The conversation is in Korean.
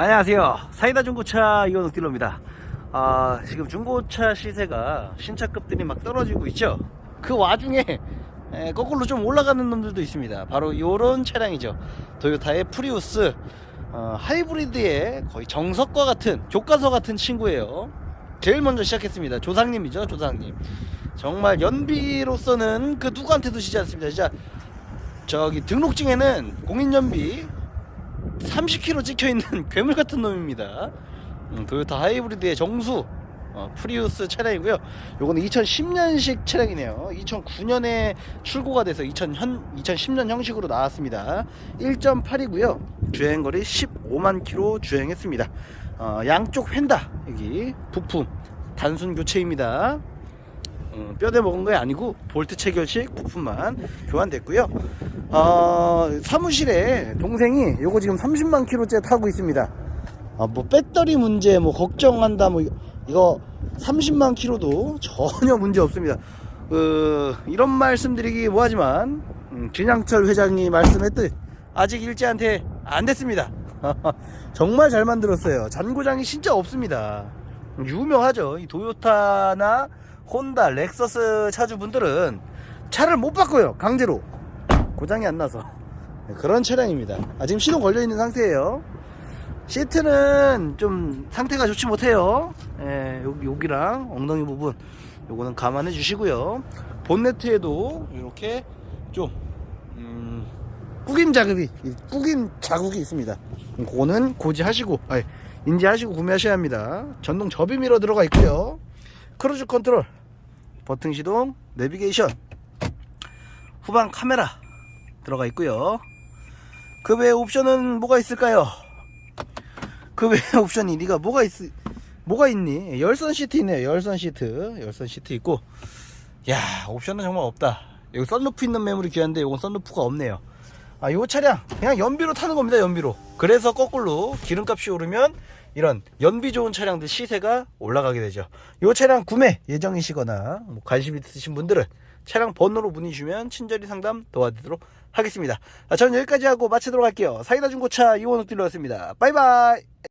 안녕하세요. 사이다 중고차 이건욱 딜러입니다. 아, 지금 중고차 시세가 신차급들이 막 떨어지고 있죠. 그 와중에 에, 거꾸로 좀 올라가는 놈들도 있습니다. 바로 이런 차량이죠. 도요타의 프리우스 어, 하이브리드의 거의 정석과 같은 교과서 같은 친구예요. 제일 먼저 시작했습니다. 조상님이죠, 조상님. 정말 연비로서는 그 누구한테도 지지 않습니다. 진짜 저기 등록증에는 공인연비 30km 찍혀 있는 괴물 같은 놈입니다. 음, 도요타 하이브리드의 정수 어, 프리우스 차량이고요. 요거는 2010년식 차량이네요. 2009년에 출고가 돼서 2000 현, 2010년 형식으로 나왔습니다. 1.8이고요. 주행거리 15만 킬로 주행했습니다. 어, 양쪽 휀다 여기 부품 단순 교체입니다. 음, 뼈대 먹은 게 아니고 볼트 체결식 부품만 교환됐고요. 어, 사무실에 동생이 요거 지금 30만 킬로째 타고 있습니다. 아, 뭐 배터리 문제 뭐 걱정한다 뭐 이거- 이거 30만 킬로도 전혀 문제 없습니다. 그 이런 말씀드리기 뭐하지만 음, 진양철 회장이 말씀했듯 아직 일제한테 안 됐습니다. 정말 잘 만들었어요. 잔고장이 진짜 없습니다. 유명하죠. 이 도요타나 혼다, 렉서스 차주분들은 차를 못 바꿔요. 강제로. 고장이 안 나서. 네, 그런 차량입니다. 아, 지금 시동 걸려 있는 상태예요. 시트는 좀 상태가 좋지 못해요. 예, 여기, 여기랑 엉덩이 부분. 요거는 감안해 주시고요. 본네트에도 이렇게 좀, 음, 꾸김 자국이, 이 꾸김 자국이 있습니다. 그거는 고지하시고, 아니, 인지하시고 구매하셔야 합니다. 전동 접이미러 들어가 있고요. 크루즈 컨트롤, 버튼 시동, 내비게이션, 후방 카메라 들어가 있고요. 그 외에 옵션은 뭐가 있을까요? 그 외에 옵션이 네가 뭐가 있 뭐가 있니? 열선 시트 있네요. 열선 시트, 열선 시트 있고, 야 옵션은 정말 없다. 여기 썬루프 있는 매물이 귀한데 이건 썬루프가 없네요. 아, 요 차량 그냥 연비로 타는 겁니다. 연비로. 그래서 거꾸로 기름값이 오르면 이런 연비 좋은 차량들 시세가 올라가게 되죠. 요 차량 구매 예정이시거나 뭐 관심 있으신 분들은 차량 번호로 문의 주면 친절히 상담 도와드리도록 하겠습니다. 아, 저는 여기까지 하고 마치도록 할게요. 사이다 중고차 이원욱 딜러였습니다. 바이바이.